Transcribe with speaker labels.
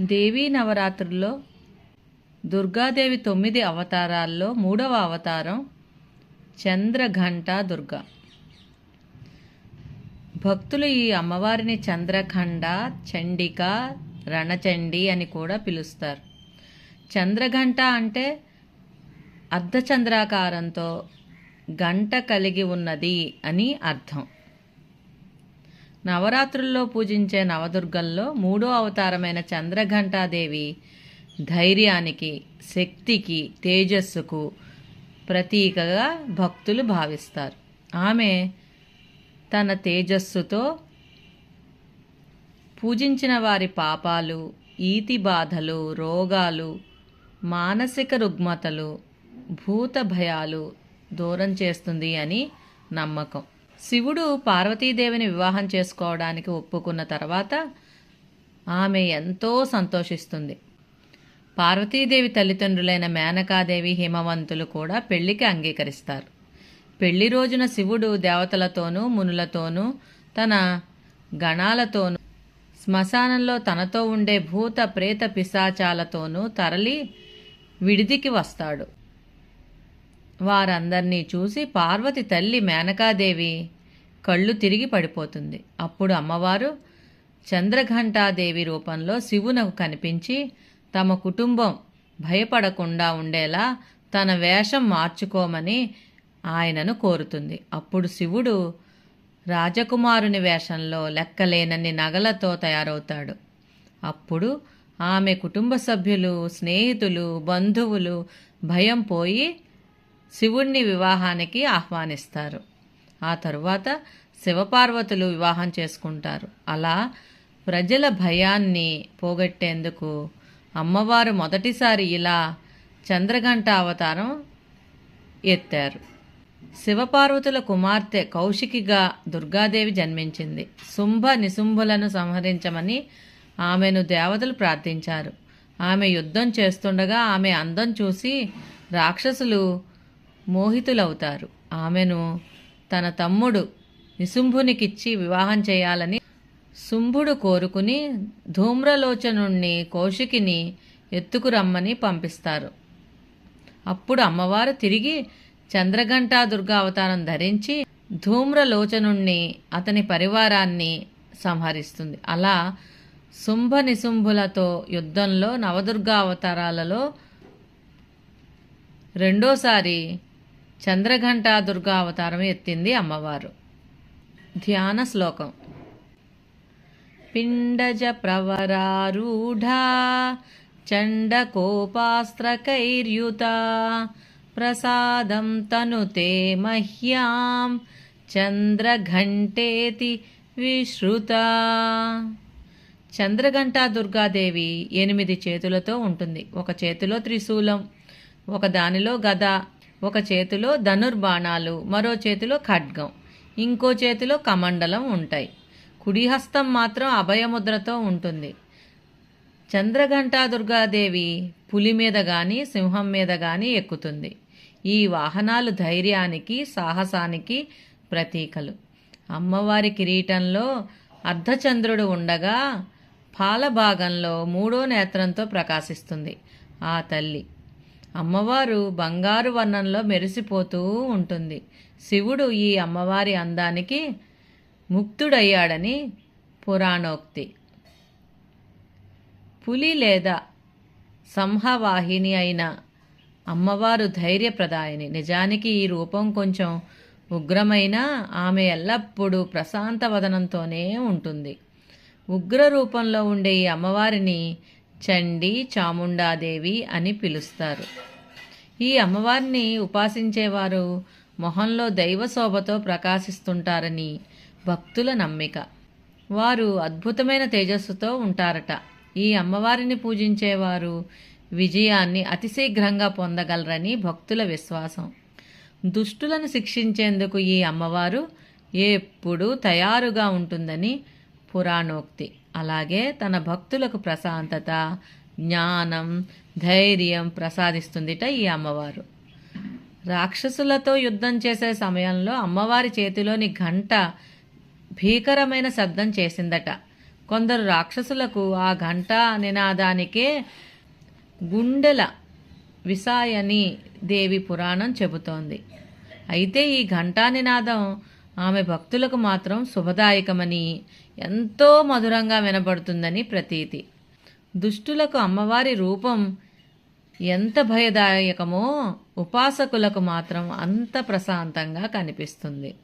Speaker 1: దేవీ నవరాత్రుల్లో దుర్గాదేవి తొమ్మిది అవతారాల్లో మూడవ అవతారం చంద్రఘంట దుర్గా. భక్తులు ఈ అమ్మవారిని చంద్రఖండ చండిక రణచండి అని కూడా పిలుస్తారు. చంద్రఘంట అంటే అర్ధచంద్రాకారంతో గంట కలిగి ఉన్నది అని అర్థం. నవరాత్రుల్లో పూజించే నవదుర్గల్లో మూడో అవతారమైన చంద్రఘంటాదేవి ధైర్యానికి శక్తికి తేజస్సుకు ప్రతీకగా భక్తులు భావిస్తారు. ఆమె తన తేజస్సుతో పూజించిన వారి పాపాలు ఈతి బాధలు రోగాలు మానసిక రుగ్మతలు భూత భయాలు దూరం చేస్తుంది అని నమ్మకం. శివుడు పార్వతీదేవిని వివాహం చేసుకోవడానికి ఒప్పుకున్న తర్వాత ఆమె ఎంతో సంతోషిస్తుంది. పార్వతీదేవి తల్లిదండ్రులైన మేనకాదేవి హిమవంతులు కూడా పెళ్ళికి అంగీకరిస్తారు. పెళ్ళి రోజున శివుడు దేవతలతోనూ మునులతోనూ తన గణాలతోనూ శ్మశానంలో తనతో ఉండే భూత ప్రేత పిశాచాలతోనూ తరలి విడిదికి వస్తాడు. వారందర్నీ చూసి పార్వతి తల్లి మేనకాదేవి కళ్ళు తిరిగి పడిపోతుంది. అప్పుడు అమ్మవారు చంద్రఘంటాదేవి రూపంలో శివునకు కనిపించి తమ కుటుంబం భయపడకుండా ఉండేలా తన వేషం మార్చుకోమని ఆయనను కోరుతుంది. అప్పుడు శివుడు రాజకుమారుని వేషంలో లెక్కలేనన్ని నగలతో తయారవుతాడు. అప్పుడు ఆమె కుటుంబ సభ్యులు స్నేహితులు బంధువులు భయం పోయి శివుణ్ణి వివాహానికి ఆహ్వానిస్తారు. ఆ తరువాత శివపార్వతులు వివాహం చేసుకుంటారు. అలా ప్రజల భయాన్ని పోగొట్టేందుకు అమ్మవారు మొదటిసారి ఇలా చంద్రఘంట అవతారం ఎత్తారు. శివపార్వతుల కుమార్తె కౌశికిగా దుర్గాదేవి జన్మించింది. శుంభ నిశుంభులను సంహరించమని ఆమెను దేవతలు ప్రార్థించారు. ఆమె యుద్ధం చేస్తుండగా ఆమె అందం చూసి రాక్షసులు మోహితులవుతారు. ఆమెను తన తమ్ముడు నిశుంభునికిచ్చి వివాహం చేయాలని శుంభుడు కోరుకుని ధూమ్రలోచనుణ్ణి కౌశికిని ఎత్తుకురమ్మని పంపిస్తారు. అప్పుడు అమ్మవారు తిరిగి చంద్రఘంటా దుర్గా అవతారం ధరించి ధూమ్రలోచనుణ్ణి అతని పరివారాన్ని సంహరిస్తుంది. అలా శుంభ నిశుంభులతో యుద్ధంలో నవదుర్గా అవతారాలలో రెండోసారి చంద్రఘంటా దుర్గా అవతారం ఎత్తింది అమ్మవారు. ధ్యాన శ్లోకం. పిండజ ప్రవరారూఢ చండకోపాస్త్రకైర్యుత ప్రసాదం తనుతే మహ్యాం చంద్రఘంటేతి విశ్రుత. చంద్రఘంటా దుర్గాదేవి ఎనిమిది చేతులతో ఉంటుంది. ఒక చేతిలో త్రిశూలం ఒక దానిలో గద ఒక చేతిలో ధనుర్బాణాలు మరో చేతిలో ఖడ్గం ఇంకో చేతిలో కమండలం ఉంటాయి. కుడిహస్తం మాత్రం అభయముద్రతో ఉంటుంది. చంద్రఘంటా దుర్గాదేవి పులి మీద కానీ సింహం మీద కానీ ఎక్కుతుంది. ఈ వాహనాలు ధైర్యానికి సాహసానికి ప్రతీకలు. అమ్మవారి కిరీటంలో అర్ధచంద్రుడు ఉండగా పాలభాగంలో మూడో నేత్రంతో ప్రకాశిస్తుంది. ఆ తల్లి అమ్మవారు బంగారు వర్ణంలో మెరిసిపోతూ ఉంటుంది. శివుడు ఈ అమ్మవారి అందానికి ముక్తుడయ్యాడని పురాణోక్తి. పులి లేదా సంహవాహిని అయిన అమ్మవారు ధైర్యప్రదాయిని. నిజానికి ఈ రూపం కొంచెం ఉగ్రమైన ఆమె ఎల్లప్పుడూ ప్రశాంత వదనంతోనే ఉంటుంది. ఉగ్ర రూపంలో ఉండే ఈ అమ్మవారిని చండి చాముండాదేవి అని పిలుస్తారు. ఈ అమ్మవారిని ఉపాసించేవారు మొహంలో దైవ శోభతో ప్రకాశిస్తుంటారని భక్తుల నమ్మిక. వారు అద్భుతమైన తేజస్సుతో ఉంటారట. ఈ అమ్మవారిని పూజించేవారు విజయాన్ని అతిశీఘ్రంగా పొందగలరని భక్తుల విశ్వాసం. దుష్టులను శిక్షించేందుకు ఈ అమ్మవారు ఎప్పుడూ తయారుగా ఉంటుందని పురాణోక్తి. అలాగే తన భక్తులకు ప్రశాంతత జ్ఞానం ధైర్యం ప్రసాదిస్తుందిట ఈ అమ్మవారు. రాక్షసులతో యుద్ధం చేసే సమయంలో అమ్మవారి చేతిలోని గంట భీకరమైన శబ్దం చేసిందట. కొందరు రాక్షసులకు ఆ ఘంటా నినాదానికే గుండెల విసాయని దేవి పురాణం చెబుతోంది. అయితే ఈ ఘంటా నినాదం ఆమె భక్తులకు మాత్రం శుభదాయకమని ఎంతో మధురంగా వినబడుతుందని ప్రతీతి. దుష్టులకు అమ్మవారి రూపం ఎంత భయదాయకమో ఉపాసకులకు మాత్రం అంత ప్రశాంతంగా కనిపిస్తుంది.